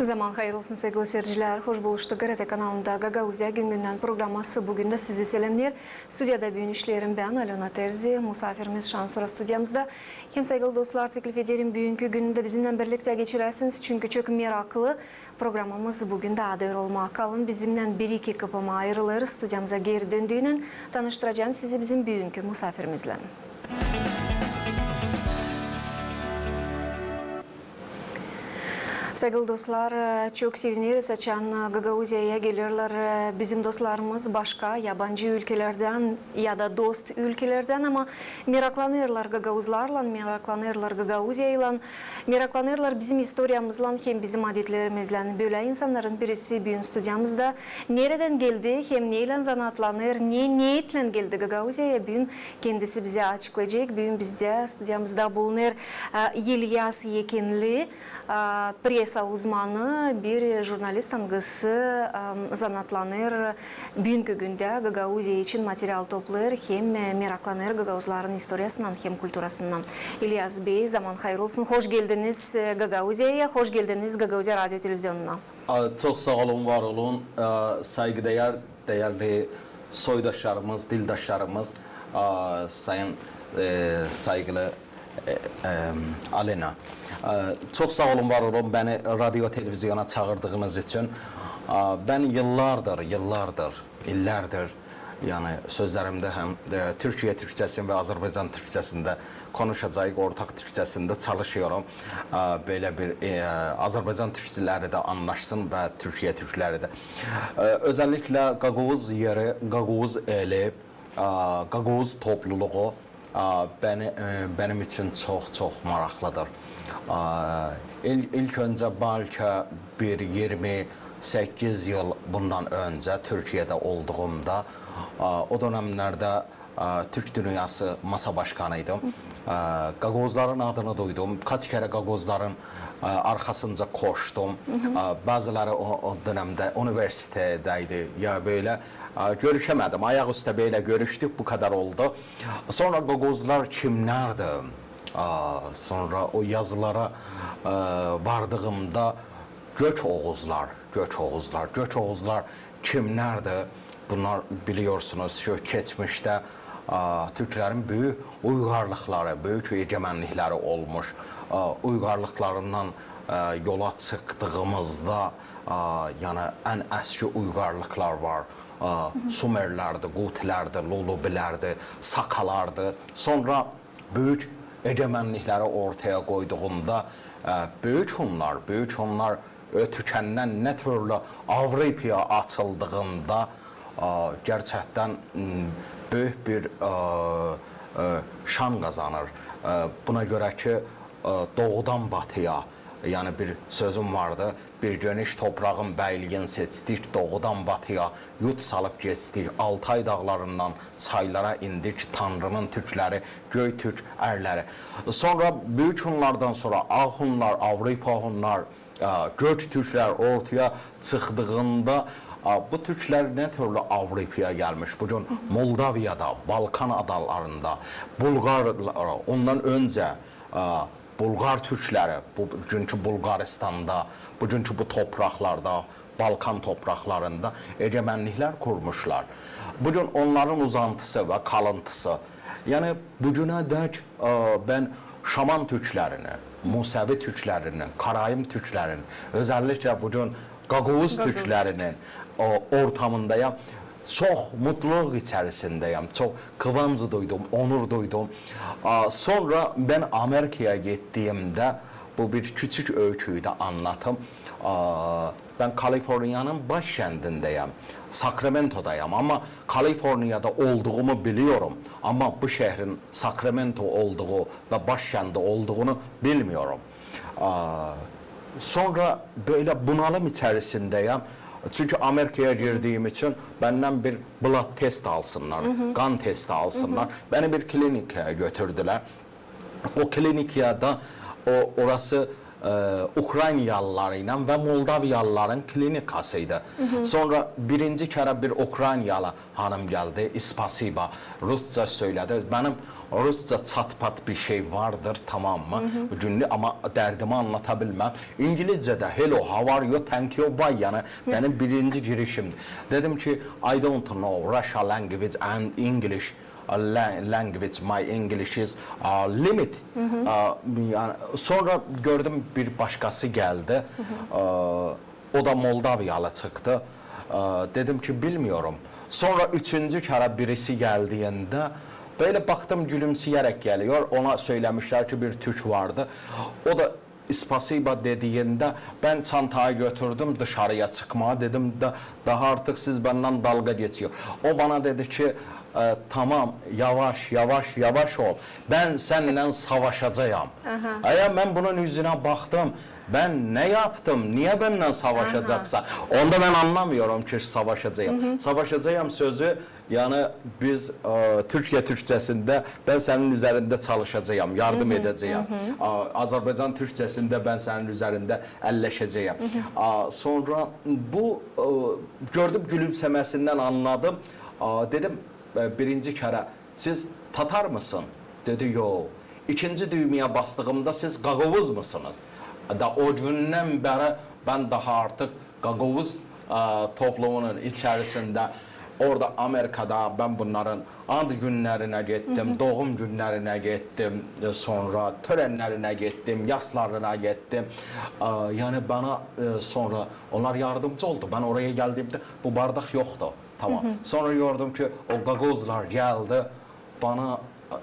Zaman xeyir olsun sevgili seyircilər. Xoş buluşduq QRT kanalında Qaqauzya gün-gündən proqraması bu gün də sizi selamlayır. Studiyada bu gün işləyirəm mən Alona Terzi, musafirimiz Şansora studiyamızda. Hem sevgili dostlar təklif edirəm bugünkü günü də bizimlə birlikdə keçirəsiniz. Çünki çox meraklı proqramımız bu gün də adır olmaq. Qalın bizimlə 1-2 qıpıma ayrılır. Studiyamıza geri döndüyünün tanışdıracağım sizi bizim bugünkü musafirimizlə. Müzik Sevgili dostlar, çok seviniriz açan Gagauzya'ya gelirler. Bizim dostlarımız başka yabancı ülkelerden ya da dost ülkelerden ama meraklanırlar Gagauzlarla, meraklanırlar Gagauzya'yla, meraklanırlar bizim historiyamızla hem bizim adetlerimizle. Böyle insanların birisi bugün stüdyamızda nereden geldi hem neyle zanatlanır, ne niyetle geldi Gagauzya'ya bugün kendisi bize açıklayacak. Bugün bizde stüdyamızda bulunur İlyas Yekinli, presa uzmanı bir jurnalist angısı zanatlanır. Bugünkü günde Gagauzya için materyal toplar hem meraklanır Gagauzların historiasından hem kültürasından. İlyas Bey zaman hayır olsun. Hoş geldiniz Gagauzya'ya, hoş geldiniz Gagauzya Radyo Televizyonu'na. Çok sağ olun, var olun. Saygıdeğer, değerli soydaşlarımız, dildaşlarımız, sayın e, saygılı e, e, Alena. Aa, Çok sağ olun, var olun beni radyo televizyona çağırdığınız için. Aa, Ben yıllardır, yıllardır, illerdir yani sözlerimde hem e, Türkiye Türkçesi ve Azerbaycan Türkçesinde konuşacak ortak Türkçesinde çalışıyorum. E, böyle bir e, Azerbaycan Türkçileri de anlaşsın ve Türkiye Türkleri de. E, özellikle Gagavuz yeri, Gagavuz eli, e, Gagavuz topluluğu beni, e, benim için çok maraqlıdır. E, İlk, önce belki bir 28 yıl bundan önce Türkiye'de olduğumda O dönemlerde Türk Dünyası masa başkanıydım. Aa, Gagozların adını duydum. Kaç kere Gagozların aa, arkasınca koştum. Bazıları o, o dönemde üniversitedeydi ya böyle görüşemedim. Ayaküstü böyle görüştük bu kadar oldu. Sonra Gagozlar kimlerdi? Sonra o yazılara aa, vardığımda Göç Oğuzlar, Göç Oğuzlar, Göç Oğuzlar kimlerdi? Bunlar biliyorsunuz şu geçmişte a, Türklerin büyük uygarlıkları, büyük egemenlikleri olmuş. A, uygarlıklarından a, yola çıktığımızda a, yani en eski uygarlıklar var. Sumerlerdi, Gutilerdi, Lulubilerdi, Sakalardı. Sonra büyük egemenlikleri ortaya koyduğunda e, büyük Hunlar, büyük Hunlar ötükenden ne türlü Avrupa'ya açıldığında e, gerçekten m, büyük bir e, şan kazanır. E, buna göre ki doğudan batıya yani bir sözüm vardı. Bir geniş toprağın bəyliyin seçdik doğudan batıya, yut salıb geçdik. Altay dağlarından çaylara indik Tanrının Türkləri, göy Türk ərləri. Sonra büyük Hunlardan sonra Ağ Hunlar, Avrupa Hunlar, e, Gök Türklər ortaya çıxdığında e, bu Türklər nə türlü Avrupaya gəlmiş. Bugün Moldaviyada, Balkan adalarında, Bulqarlara, ondan öncə e, Bulqar türkləri bugünkü Bulqaristanda, bugünkü bu torpaqlarda, Balkan torpaqlarında egemenliklər qurmuşlar. Bugün onların uzantısı və kalıntısı. Yəni bugünə dək ə, mən Şaman türklərini, Musevi türklərini, Karayim türklərinin, özəlliklə bugün Qaqovuz Qaqovuz. türklərinin o ortamındayam. Çox mutluluq içərisindəyəm. Çox qıvanc duydum, onur duydum. Sonra ben Amerika'ya gittiğimde bu bir küçük öyküyü de anlatım. Ben Kaliforniya'nın başkentindeyim. Sacramento'dayım ama Kaliforniya'da olduğumu biliyorum. Ama bu şehrin Sacramento olduğu ve başkenti olduğunu bilmiyorum. Sonra böyle bunalım içerisindeyim. Çünkü Amerika'ya girdiğim için benden bir blood test alsınlar, kan testi alsınlar. Beni bir klinikaya götürdüler. O klinikada o orası e, Ukraynalılarla ve Moldaviyalıların klinikasıydı. Sonra birinci kere bir Ukraynalı hanım geldi, ispasiba, Rusça söyledi. Benim Rusca çat-pat bir şey vardır, tamam mı? Günlük ama dərdimi anlata bilməm. İngilizcədə hello, how are you, thank you, vay yəni benim birinci girişimdir. Dedim ki, I don't know Russia language and English uh, la- language, my English is uh, limit. Uh, yani sonra gördüm bir başkası geldi. Uh, o da Moldaviyalı çıktı. Uh, dedim ki bilmiyorum. Sonra üçüncü kere birisi geldiğinde böyle baktım gülümseyerek geliyor. Ona söylemişler ki bir Türk vardı. O da ispasiba dediğinde ben çantayı götürdüm dışarıya çıkmaya dedim de daha artık siz benden dalga geçiyor. O bana dedi ki "E, tamam yavaş yavaş yavaş ol. Ben seninle savaşacağım. Eğer ben bunun yüzüne baktım ben ne yaptım? Niye benimle savaşacaksa? Onda ben anlamıyorum ki savaşacağım. Savaşacağım sözü yani biz e, Türkiye Türkçesinde ben senin üzerinde çalışacağım, yardım edeceğim. A, Azerbaycan Türkçesinde ben senin üzerinde elleşeceğim. A, sonra bu e, gördüm gülümsemesinden anladım. A, dedim e, birinci kere siz Tatar mısın? Dedi yo. İkinci düğmeye bastığımda siz Gagavuz musunuz? Da o günden beri ben daha artık Gagavuz e, toplumunun içerisinde orada Amerika'da ben bunların ad günlerine gittim, doğum günlerine gittim, e, sonra törenlerine gittim, yaslarına gittim. E, yani bana e, sonra onlar yardımcı oldu. Ben oraya geldiğimde bu bardak yoktu. Tamam. Sonra gördüm ki o Gagavuzlar geldi. Bana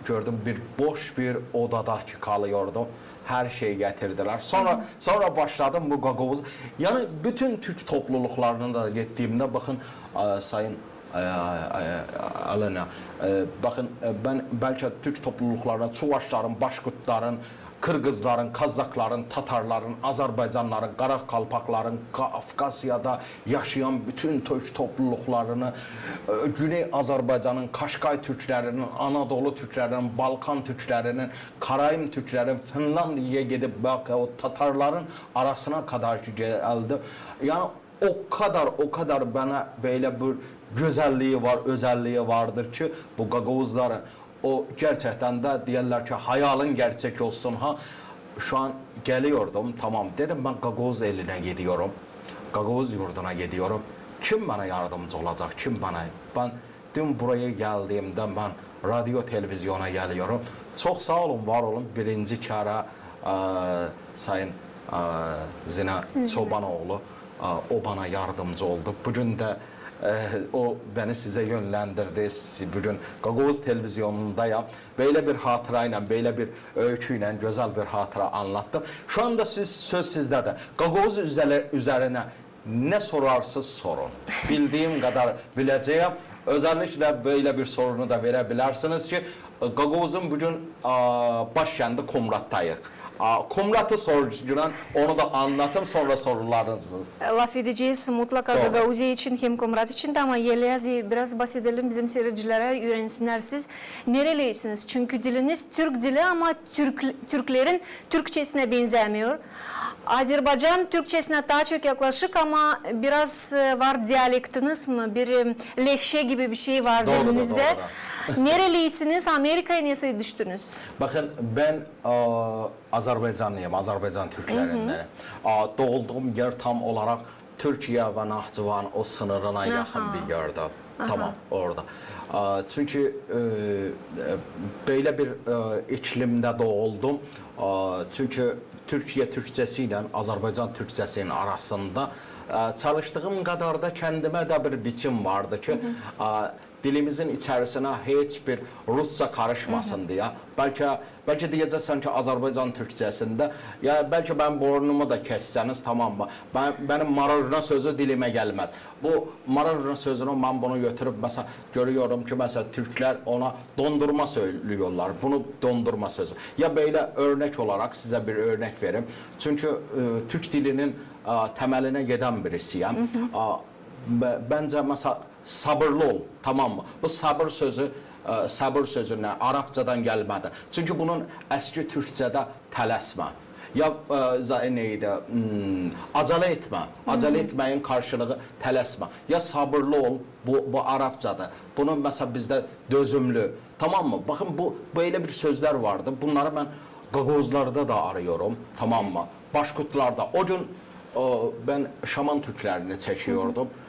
gördüm bir boş bir odada kalıyordum. Her şeyi getirdiler. Sonra sonra başladım bu Gagavuz. Yani bütün Türk topluluklarına da gittiğimde bakın e, sayın e, e, Alena bakın e, ben belki Türk topluluklarına Çuvaşların, Başkutların, Kırgızların, Kazakların, Tatarların, Azerbaycanların, Karakalpakların, Kafkasya'da yaşayan bütün Türk topluluklarını, e, Güney Azerbaycan'ın, Kaşkay Türklerinin, Anadolu Türklerinin, Balkan Türklerinin, Karayim Türklerin, Finlandiya'ya gidip bak o Tatarların arasına kadar geldi. Yani o kadar o kadar bana böyle bir güzelliği var, özelliği vardır ki bu Gagavuzların o gerçekten de diyorlar ki hayalin gerçek olsun ha. Şu an geliyordum tamam dedim ben Gagavuz eline gidiyorum. Gagavuz yurduna gidiyorum. Kim bana yardımcı olacak? Kim bana? Ben dün buraya geldiğimde ben radyo televizyona geliyorum. Çok sağ olun, var olun. Birinci kere e, Sayın e, Zina Çobanoğlu e, o bana yardımcı oldu. Bugün de o beni size yönlendirdi. Bugün Gagavuz televizyonundayım. Böyle bir hatırayla, böyle bir öyküyle güzel bir hatıra anlattım. Şu anda siz, söz sizde de. Üzeri- üzerine ne sorarsız sorun. Bildiğim kadar bileceğim. Özellikle böyle bir sorunu da verebilirsiniz ki Gagavuz'un bugün aa, başkenti Kumrat'ı soracağım, onu da anlatım sonra sorularınızı. Laf edeceğiz mutlaka Doğru. Gagauziya için hem Komrat için de ama Yelyazi biraz bahsedelim bizim seyircilere öğrensinler siz nerelisiniz? Çünkü diliniz Türk dili ama Türk, Türklerin Türkçesine benzemiyor. Azerbaycan Türkçesine daha çok yaklaşık ama biraz e, var diyalektiniz mi? Bir e, lehçe gibi bir şey var Doğru da, dilinizde. doğru Nerelisiniz? Amerika'ya nasıl düştünüz? Bakın ben aa, Azerbaycanlıyım, Azerbaycan Türklerinden. Doğduğum yer tam olarak Türkiye ve Nahçıvan o sınırına yakın bir yerde. Tamam orada. E, e, böyle bir e, iklimde doğuldum. Aa, çünkü Türkiye Türkçesiyle Azerbaycan Türkçesinin arasında e, çalıştığım kadar da kendime de bir biçim vardı ki aa, dilimizin içerisine hiçbir Rusça karışmasın diye. Belki belki diyeceksin ki Azerbaycan Türkçesinde ya belki ben burnumu da kesseniz tamam mı? Ben benim marajna sözü dilime gelmez. Bu marajna sözünü ben bunu götürüp mesela görüyorum ki mesela Türkler ona dondurma söylüyorlar. Bunu dondurma sözü. Ya böyle örnek olarak size bir örnek vereyim. Çünkü e, Türk dilinin temeline giden birisiyim. A, Be- bence mesela sabırlı ol tamam mı? Bu sabır sözü e, sabır sözüne Arapçadan gelmedi. Çünkü bunun eski Türkçedə tələsmə. ya e, za- neydi? Hmm, acele etme. Acele etmeyin karşılığı tələsmə. Ya sabırlı ol. Bu bu Arapçadır. Bunun mesela bizde dözümlü. Tamam mı? Bakın bu böyle bir sözler vardı. Bunları ben gagozlarda da arıyorum. Tamam mı? Başkutlarda. O gün e, ben şaman türklerini çekiyordum. E,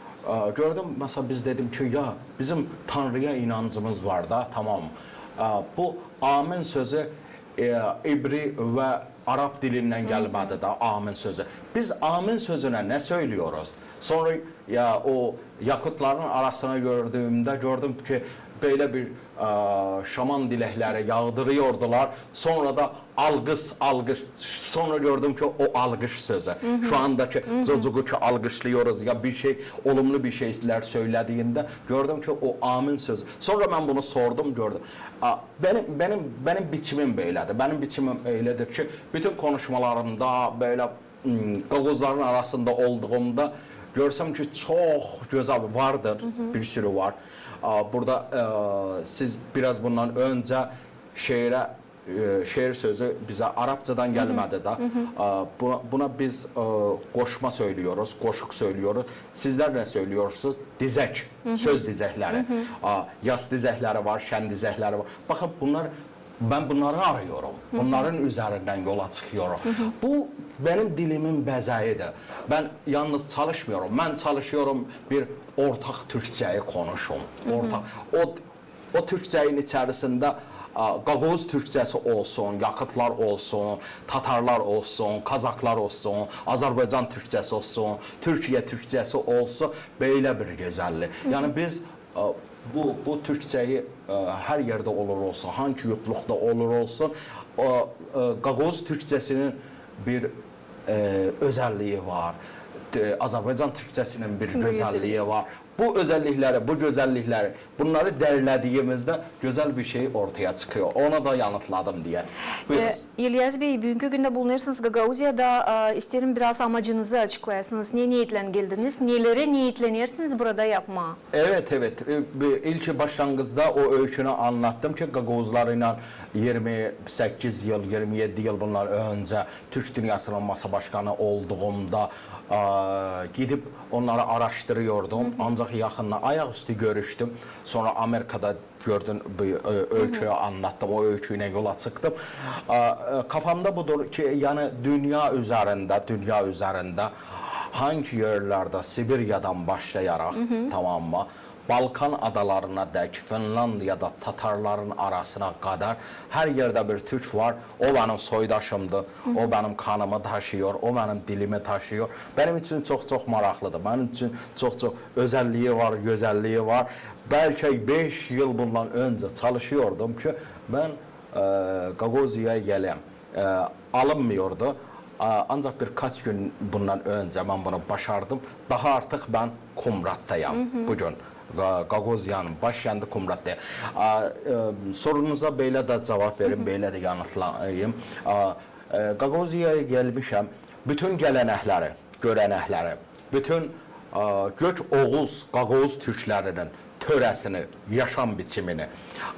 Gördüm mesela biz dedim ki ya bizim Tanrı'ya inancımız var da tamam Bu amin sözü e, İbri ve Arap dilinden gelmedi da amin sözü. Biz amin sözüne ne söylüyoruz? Sonra ya o yakutların arasına gördüğümde gördüm ki böyle bir şaman dilekleri yağdırıyordular. Sonra da algış algış. Sonra gördüm ki o algış sözü. Şu andaki ki algışlıyoruz ya bir şey olumlu bir şeyler söylediğinde gördüm ki o amin sözü. Sonra ben bunu sordum gördüm. Benim benim benim biçimim böyledir. Benim biçimim öyledir ki bütün konuşmalarımda böyle hmm, qavuzların arasında olduğumda görsem ki çok güzel vardır. Bir sürü var. Burada e, siz biraz bundan önce şeire e, şeir sözü bize Arapçadan gelmedi de. Aa, Buna, buna biz e, koşma söylüyoruz, koşuk söylüyoruz. Sizler ne söylüyorsunuz? Dizek, söz dizekleri. Aa, Yaz dizekleri var, şen dizekleri var. Bakın bunlar ben bunları arıyorum. Bunların üzerinden yola çıkıyorum. Bu benim dilimin bezeyidir. Ben yalnız çalışmıyorum. Ben çalışıyorum bir ortak Türkçeyi konuşum. Ortak. O o Türkçenin içerisinde Qaqoz Türkçesi olsun, Yakıtlar olsun, Tatarlar olsun, Kazaklar olsun, Azərbaycan Türkçesi olsun, Türkiye Türkçesi olsun, böyle bir güzellik. Yani biz bu bu Türkçeyi e, her yerde olur olsun, hangi yurtluqda olur olsun, o e, Qaqoz Türkçesinin bir e, özelliği var. Azərbaycan Türkçesinin bir gözəlliyi var. Bu özellikleri, bu güzellikleri, bunları derlediğimizde güzel bir şey ortaya çıkıyor. Ona da yanıtladım diye. Buyurun. Ee, İlyas Bey, bugünkü günde bulunuyorsunuz Gagauziya'da. Ee, isterim biraz amacınızı açıklayasınız. Ne niyetle geldiniz? Neleri niyetlenirsiniz burada yapma? Evet evet. Ee, İlk başlangıçta o öykünü anlattım ki Gagozlarıyla 28 yıl, 27 yıl bunlar önce Türk Dünyası'nın masa başkanı olduğumda e, gidip onları araştırıyordum. Ancak yakında ayaküstü görüştüm. Sonra Amerika'da gördün e, öyküyü anlattım. O öyküyle yola çıktım. E, Kafamda budur ki yani dünya üzerinde, dünya üzerinde hangi yerlerde Sibirya'dan başlayarak tamam mı? Balkan adalarına dek, Finlandiyada Tatarların arasına kadar her yerde bir Türk var. O benim soydaşımdır. O benim kanımı taşıyor. O benim dilimi taşıyor. Benim için çok çok maraqlıdır. Benim için çok çok özelliği var, güzelliği var. Belki 5 yıl bundan önce çalışıyordum ki ben e, Gagoziya'ya geleyim. E, alınmıyordu. Aa, Ancak birkaç gün bundan önce ben bunu başardım. Daha artık ben Kumrat'tayım bugün. Başkenti Kumrat'ta. Aa, e, Sorunuza belə də cavab verim, belə də yanıtlayayım. Aa, e, gəlmişəm. Bütün gələnəkləri, görənəkləri, bütün Gök Oğuz, Qaqoz türklərinin törəsini, yaşam biçimini,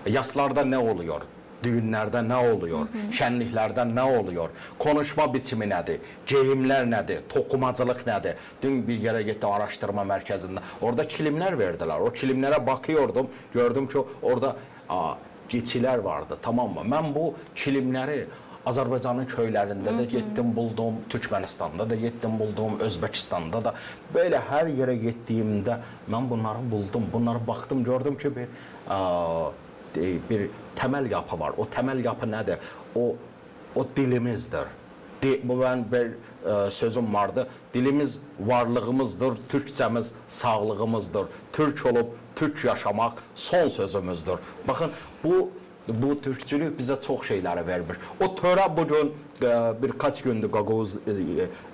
yaslarda nə oluyor? Düğünlerde ne oluyor, şenliklerde ne oluyor, konuşma biçimi nedir, geyimler nedir, tokumacılık nedir. Dün bir yere gitti araştırma merkezinde, orada kilimler verdiler. O kilimlere bakıyordum, gördüm ki orada aa, geçiler vardı tamam mı? Ben bu kilimleri Azərbaycanın köylərində də getdim, buldum, Türkmenistan'da da getdim, buldum, Özbekistan'da da. Böyle her yere gittiğimde ben bunları buldum, bunlara baktım, gördüm ki bir de- bir temel yapı var. O temel yapı nedir? O o dilimizdir. Di, bu ben bir e, sözüm vardı. Dilimiz varlığımızdır, Türkçemiz sağlığımızdır. Türk olup Türk yaşamak son sözümüzdür. Bakın bu bu Türkçülük bize çok şeyleri vermiş. O töre bugün e, birkaç gündür Gagavuz e,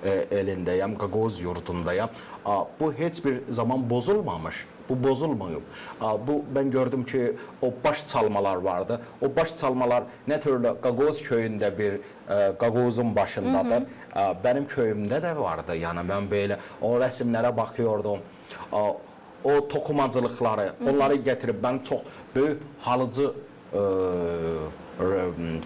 e, elindeyim, Gagavuz yurdundayım. Aa, Bu hiçbir zaman bozulmamış. Bu bozulmuyor. Bu ben gördüm ki o baş çalmalar vardı. O baş çalmalar ne türlü Gagavuz köyünde bir e, Gagavuz'un başındadır. Aa, Benim köyümde de vardı. Yani ben böyle o resimlere bakıyordum. O tokumacılıkları, onları getirip ben çok büyük halıcı e,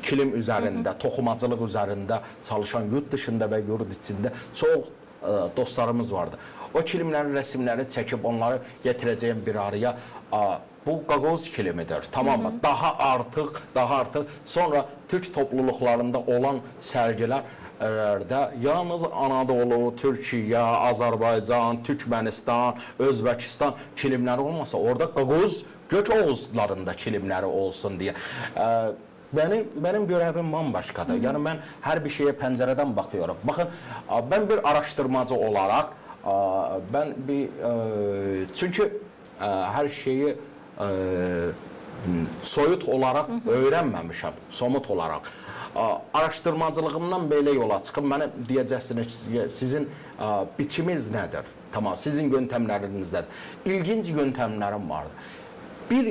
kilim üzərində, toxumacılıq üzərində çalışan yurt dışında və yurt içində çox ə, dostlarımız vardı. O kilimlərin rəsmlərini çəkib onları gətirəcəyim bir araya bu qaqoz kilimidir. Tamam mı? Daha artıq, daha artıq sonra türk topluluqlarında olan sərgilərdə yalnız Anadolu, Türkiyə, Azərbaycan, Türkmənistan, Özbəkistan kilimləri olmasa orada qaqoz gök oğuzlarında kilimləri olsun deyə. Ə, Benim benim görevim bambaşkadır. Yani ben her bir şeye pencereden bakıyorum. Bakın a, ben bir araştırmacı olarak a, ben bir e, çünkü e, her şeyi e, soyut olarak öğrenmemişim. Somut olarak. A, Araştırmacılığımdan böyle yola çıkıp bana diyeceksiniz ki, sizin a, biçimiz nedir? Tamam sizin yöntemleriniz nedir? İlginç yöntemlerim vardı. Bir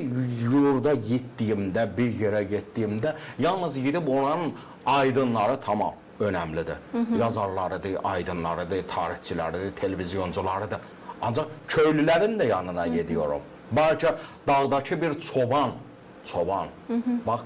yurda gittiğimde, bir yere gittiğimde yalnız gidip oranın aydınları tamam önemlidir. Yazarlarıdır, aydınlarıdır, tarihçiləridir, televizyoncularıdır. Ancaq köylülərin də yanına gidiyorum. Belki dağdaki bir çoban, çoban. Bak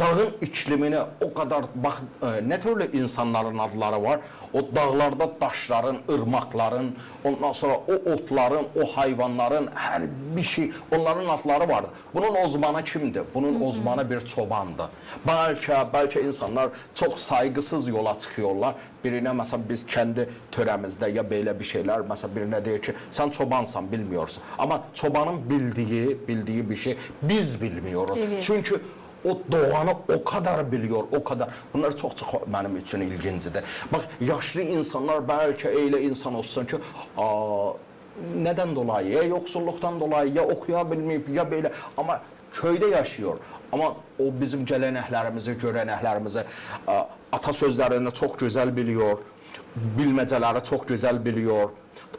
dağın iklimini o kadar bak e, ne türlü insanların adları var. O dağlarda daşların, ırmakların, ondan sonra o otların, o hayvanların her bir şey onların adları vardı. Bunun uzmanı kimdi? Bunun uzmanı bir çobandı. Belki belki insanlar çok saygısız yola çıkıyorlar. Birine mesela biz kendi töremizde ya böyle bir şeyler mesela birine diyor ki sen çobansan bilmiyorsun. Ama çobanın bildiği bildiği bir şey biz bilmiyoruz. Evet. Çünkü o doğanı o kadar biliyor, o kadar. Bunlar çok çok benim için ilgincidir. Bak yaşlı insanlar belki öyle insan olsun ki aa, neden dolayı? Ya yoksulluktan dolayı, ya okuyabilmeyip, ya böyle. Ama köyde yaşıyor. Ama o bizim geleneklerimizi, göreneklerimizi, aa, atasözlerini çok güzel biliyor. Bilmeceleri çok güzel biliyor.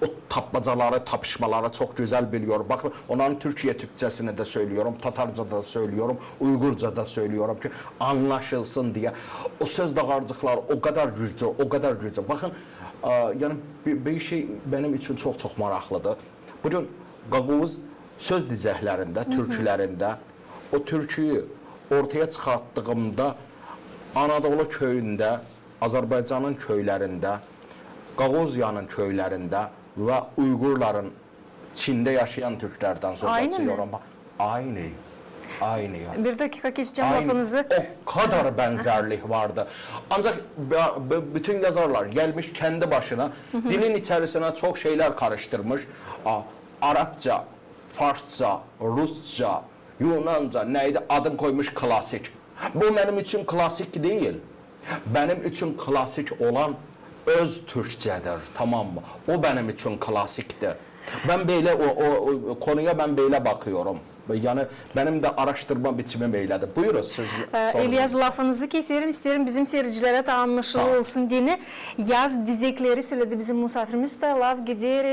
O tapmacaları, tapışmaları çok güzel biliyor. Bakın onların Türkiye Türkçesini de söylüyorum, Tatarca da söylüyorum, Uygurca da söylüyorum ki anlaşılsın diye. O söz dağarcıklar o kadar güçlü, o kadar güçlü. Bakın e, yani bir, bir şey benim için çok çok maraqlıdır. Bugün Qaqovuz söz dizəklərində, türkülərində o türküyü ortaya çıxartdığımda Anadolu köyündə, Azərbaycanın köylərində, Qaqoziyanın köylərində və Uyğurların Çində yaşayan türklərdən söz Aynı mı? açıyorum. Aynı. Aynı. Bir dakika keseceğim Aynı. lafınızı. O kadar benzerlik vardı. Ancak bütün yazarlar gelmiş kendi başına dilin içerisine çok şeyler karıştırmış. Arapça, Farsça, Rusça, Yunanca neydi adın koymuş klasik. Bu benim için klasik değil. Benim için klasik olan öz Türkçedir tamam mı? O benim için klasiktir. Ben böyle o, o, o konuya ben böyle bakıyorum. Yani benim de araştırma biçimim böyledir. Buyurun siz. Ee. Elias lafınızı keserim isterim bizim seyircilere de anlaşılı olsun diye yaz dizekleri söyledi bizim misafirimiz de lav gider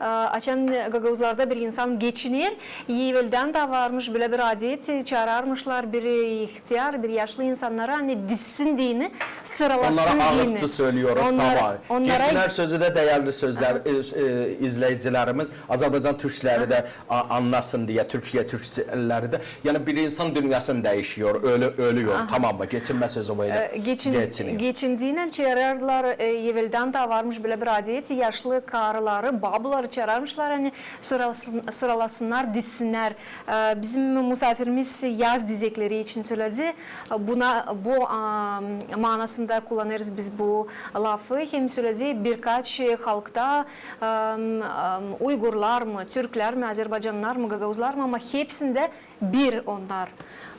e, açan gagavuzlarda bir insan geçinir evvelden de varmış böyle bir adet çağırmışlar bir ihtiyar bir yaşlı insanlara hani dizsin dini sıralasın Onlara dini. ağırlıkçı söylüyoruz Onlara- tamam. onlara- Getilər sözü de değerli sözler e, e, izleyicilerimiz Azerbaycan Türkleri de anlasın diye Türkiye Türkleri de yani bir insan dünyasını değişiyor ölü, ölüyor. Tamam mı? Geçinme sözü böyle Ee, Geçin, geçiniyor. geçindiğine çağırırlar e, evvelden de varmış böyle bir adet yaşlı karıları babaları çağırmışlar hani sıralasın, sıralasınlar dizsinler. Ee, bizim misafirimiz yaz dizekleri için söyledi. Buna bu a, manasında kullanırız biz bu lafı. Hem söyledi birkaç halkta e, e, Uygurlar mı Türkler mi Azerbaycanlılar mı Gagavuzlar mı? Ama hepsinde bir onlar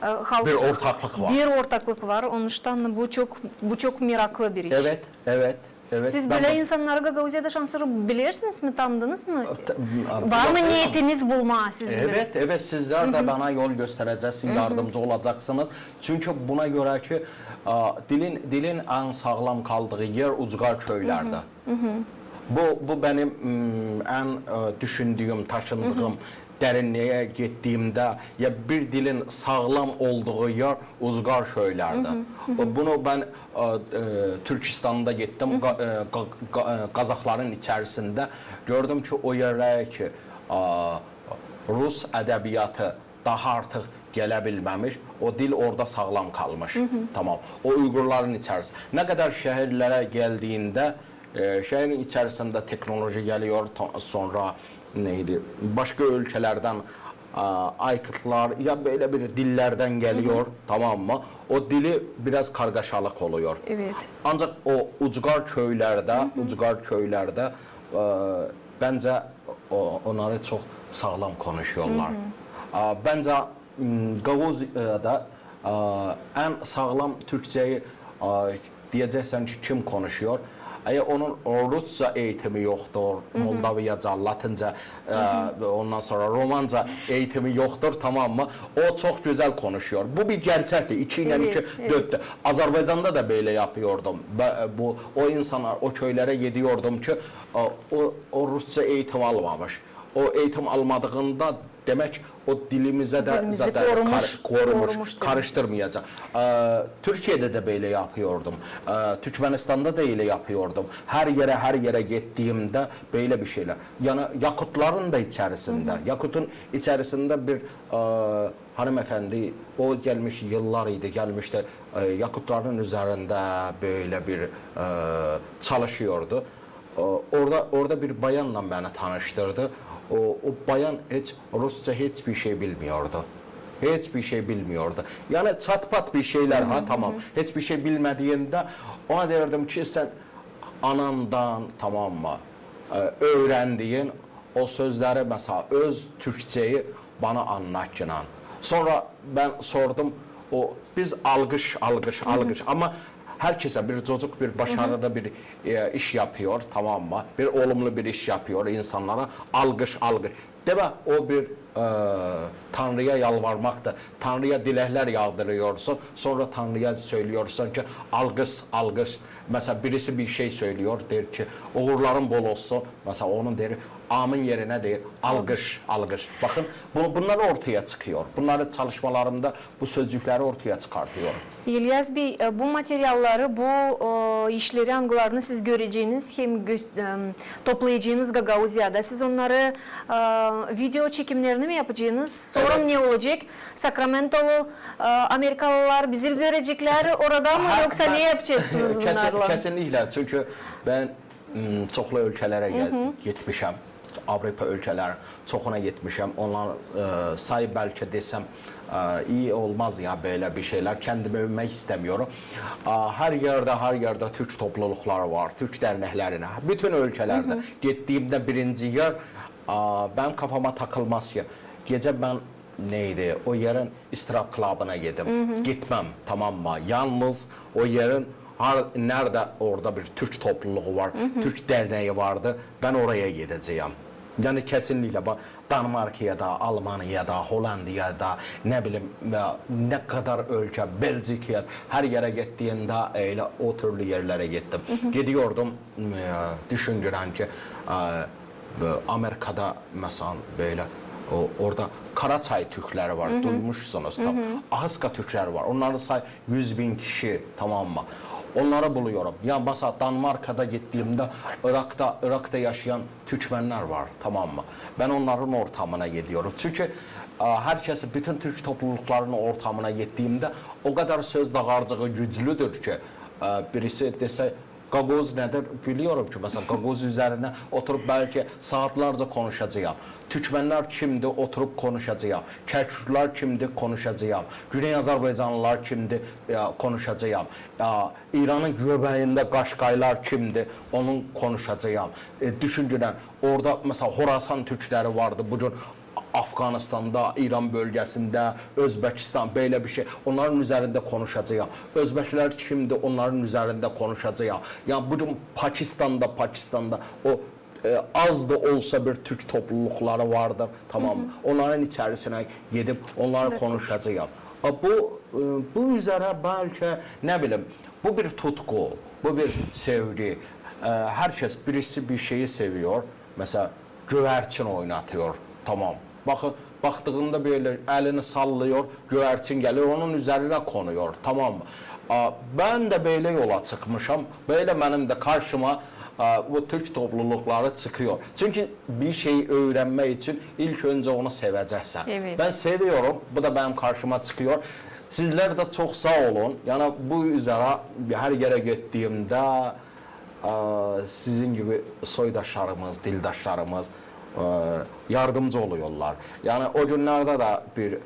E, halk- Bir ortaklık var. bir ortaklık var. Onun için bu çok bu çok meraklı bir iş. Evet, evet, evet. Siz Ben- böyle insanları Gagavuzya'da şansları bilirsiniz mi, tanıdınız mı? Ta- Var mı niyetiniz bulma sizin? Evet, evet sizler de bana yol göstereceksiniz, yardımcı olacaksınız. Çünkü buna göre ki dilin dilin en sağlam kaldığı yer Ucgar köylerde. Bu bu benim en e, düşündüğüm, taşındığım derinliğe gittiğimde ya bir dilin sağlam olduğu yer Uzgar köylerde. Bunu ben e, e, Türkistan'da e, e, Kazakların içerisinde gördüm ki o yerler ki a, Rus ədəbiyyatı daha artıq gələ bilməmiş. O dil orada sağlam qalmış. Tamam. O Uyğurların içərisində. Nə qədər şəhərlərə gəldiyində e, şəhərin içərisində texnoloji gəliyor, to- sonra neydi? Başqa ölkələrdən aykıtlar ya böyle bir dillerden geliyor tamam mı? O dili biraz kargaşalık oluyor. Evet. Ancak o ucgar köylerde, ucgar köylerde e, bence o, onları çok sağlam konuşuyorlar. A, bence m, Qavuzda e, en sağlam Türkçeyi e, diyeceksen ki kim konuşuyor? Eğer onun o Rusça eğitimi yoktur, Moldaviyaca, Latince, e, ondan sonra Romanca eğitimi yoktur tamam mı? O çok güzel konuşuyor. Bu bir ile Evet, iki evet. dörtte. Azerbaycan'da da böyle yapıyordum. Bu o insanlar o köylere gidiyordum ki e, o, o Rusça eğitim almamış. O eğitim almadığında demek o dilimize de Dilimizi zaten korumuş, kar- korumuş, korumuş karıştırmayacak. Ee, Türkiye'de de böyle yapıyordum. Ee, Türkmenistan'da da öyle yapıyordum. Her yere her yere gittiğimde böyle bir şeyler. Yani Yakutların da içerisinde, Yakut'un içerisinde bir e, hanımefendi o gelmiş yıllar idi gelmişti e, Yakutların üzerinde böyle bir e, çalışıyordu. E, orada orada bir bayanla beni tanıştırdı. O, o bayan hiç Rusça hiçbir şey bilmiyordu. Hiçbir şey bilmiyordu. Yani çatpat bir şeyler ha tamam. Hiçbir şey bilmediğinde ona derdim ki sen anandan tamam mı e, öğrendiğin o sözleri mesela öz Türkçeyi bana anlat Kenan. Sonra ben sordum o biz algış algış algış ama herkese bir çocuk bir başarılı bir e, iş yapıyor tamam mı? Bir olumlu bir iş yapıyor insanlara algış algış. Deme o bir e, Tanrı'ya yalvarmaktır. Tanrı'ya dilekler yağdırıyorsun. Sonra Tanrı'ya söylüyorsun ki algış algış. Mesela birisi bir şey söylüyor der ki uğurların bol olsun. Mesela onun der amin yerine değil algış algış. Bakın bu, bunlar ortaya çıkıyor. Bunları çalışmalarımda bu sözcükleri ortaya çıkartıyorum. İlyas Bey, e, bu materyalları, bu e, işleri, angılarını siz göreceğiniz hem gö- e, toplayacağınız Gagauzya'da. Siz onları video çekimlerini mi yapacaksınız? Sonra Evet. ne olacak? Sacramento'lu Amerikalılar bizi görecekler orada mı Ha, yoksa ben- ne yapacaksınız Kesin- bunlarla? Kesinlikle. Çünkü ben m, çoxlu ölkələrə getmişəm. Avropa ölkələri çoxuna getmişəm. Onlar e, say bəlkə desəm e, iyi olmaz ya böyle bir şeyler. Kendimi övmək istemiyorum. E, Her yerde her yerde Türk toplulukları var, Türk derneklerine. Bütün ölkəlerde gittiğimde birinci yer e, ben kafama takılmaz ki gece ben neydi o yerin istirap klubuna yedim. Gitmem tamam mı? Yalnız o yerin har, nerede orada bir Türk topluluğu var, Türk derneği vardı. Ben oraya gideceğim. Yani kesinlikle bak Danimarka'ya da, Almanya'da, Hollanda'da ne bileyim ne kadar ülke, Belçika'ya her yere gittiğinde öyle o türlü yerlere gittim. Gidiyordum e, düşündüren ki e, Amerika'da mesela böyle o, orada Karaçay Türkleri var. Duymuşsunuz tam. Ahıska Türkler var. Onların say 100 bin kişi tamam mı? Onları buluyorum. Ya mesela Danimarka'da gittiğimde Irak'ta Irak'ta yaşayan Türkmenler var tamam mı? Ben onların ortamına gidiyorum. Çünkü e, herkes bütün Türk topluluklarının ortamına gittiğimde o kadar söz dağarcığı güçlüdür ki e, birisi dese Gagoz nedir biliyorum ki mesela Gagoz üzerine oturup belki saatlerce konuşacağım. Türkmenler kimdi oturup konuşacağım. Kürtler kimdi konuşacağım. Güney Azerbaycanlılar kimdi ya, konuşacağım. Ya, İran'ın göbeğinde Kaşkaylar kimdi onun konuşacağım. E, düşünceden orada mesela Horasan Türkleri vardı bugün Afganistan'da, İran bölgesinde, Özbekistan böyle bir şey. Onların üzerinde konuşacağım. Özbekler kimdi? Onların üzerinde konuşacağım. Ya bugün Pakistan'da, Pakistan'da o e, az da olsa bir Türk toplulukları vardır. Tamam mı? Onların içerisine gidip onları konuşacağım. A, Bu e, bu üzere belki ne bileyim bu bir tutku, bu bir sevgi. E, herkes birisi bir şeyi seviyor. Mesela güvercin oynatıyor. Tamam. Bakın baktığında böyle elini sallıyor, güvercin gelir onun üzerine konuyor. Tamam mı? Ben de böyle yola çıkmışım. Böyle benim de karşıma bu Türk toplulukları çıkıyor. Çünkü bir şeyi öğrenmek için ilk önce onu seveceksin. Evet. Ben seviyorum. Bu da benim karşıma çıkıyor. Sizler de çok sağ olun. Yani bu üzere her yere gittiğimde sizin gibi soydaşlarımız, dildaşlarımız yardımcı oluyorlar. Yani o günlerde de bir e,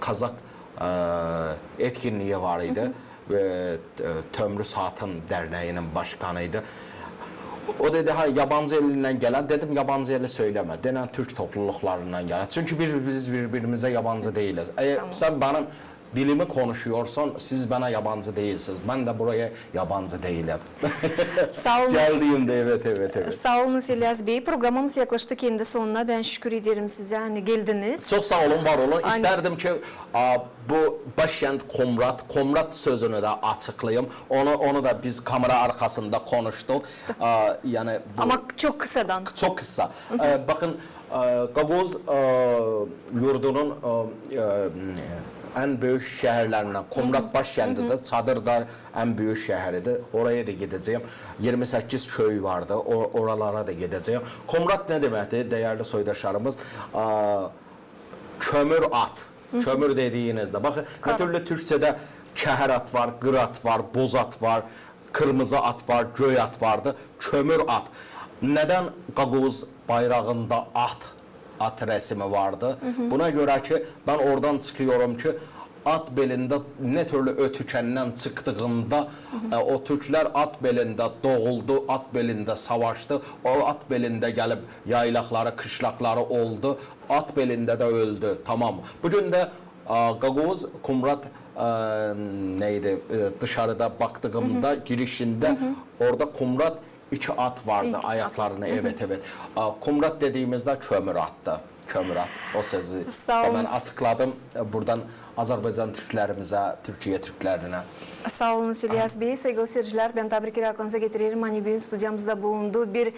Kazak e, etkinliği var idi ve e, Tömrü Satın Derneği'nin başkanıydı. O dedi ha yabancı elinden gelen dedim yabancı eli söyleme. Denen Türk topluluklarından gelen. Çünkü biz, biz birbirimize yabancı değiliz. Eğer sen benim dilimi konuşuyorsan siz bana yabancı değilsiniz. Ben de buraya yabancı değilim. Sağ olun. Geldiğimde evet evet evet. Sağ olun İlyas Bey. Programımız yaklaştı kendi sonuna. Ben şükür ederim size. Hani geldiniz. Çok sağ olun, var olun. Aynen. İsterdim ki a, bu başkent Komrat, Komrat sözünü de açıklayayım. Onu onu da biz kamera arkasında konuştuk. A, yani bu... Ama çok kısadan. Çok kısa. Ee, bakın e, Gaguz e, yurdunun e, e, en büyük şehirlerinden, Komrat başkentidir, Çadır da en büyük şehridir. Oraya da gideceğim. 28 köy vardı, o, oralara da gideceğim. Komrat ne demektir değerli soydaşlarımız? E, kömür at. Kömür dediğinizde. Bakın ne türlü Türkçe'de keher at var, gır at var, boz at var, kırmızı at var, göy at vardı. Kömür at. Neden Gaguz bayrağında at, at resmi vardı? Buna göre ki ben oradan çıkıyorum ki at belində ne türlü ötükəndən çıxdığında e, o Türklər at belində doğuldu, at belində savaşdı. O at belində gəlib yaylaqları, qışlaqları oldu. At belində də öldü. Tamam. Bu gün də e, Qaqoz Kumrat e, neydi e, dışarıda baktığımda girişinde orada Kumrat iki at vardı İki ayaklarını evet evet. Kumrat dediğimizde kömür attı. Kömür at. O sözü hemen açıkladım. Buradan Azerbaycan Türklerimize, Türkiye Türklerine. Sağ olun İlyas Bey. Sevgili seyirciler ben tabrikleri aklınıza getiririm. Hani bugün stüdyamızda bulundu bir e,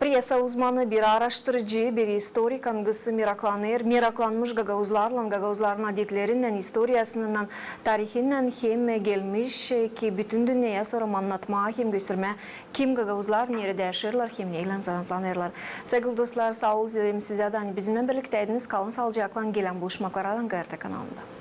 presa uzmanı, bir araştırıcı, bir historik angısı meraklanır. Meraklanmış Gagavuzlarla, Gagavuzların adetlerinden, historiyasından, tarihinden hem gelmiş ki bütün dünyaya sorum anlatma, hem gösterme kim Gagavuzlar nerede yaşarlar, hem neyle zanatlanırlar. Sevgili dostlar sağ olun size hani bizimle birlikteydiniz. Kalın sağlıcakla gelen buluşmaklara Angarta kanalında.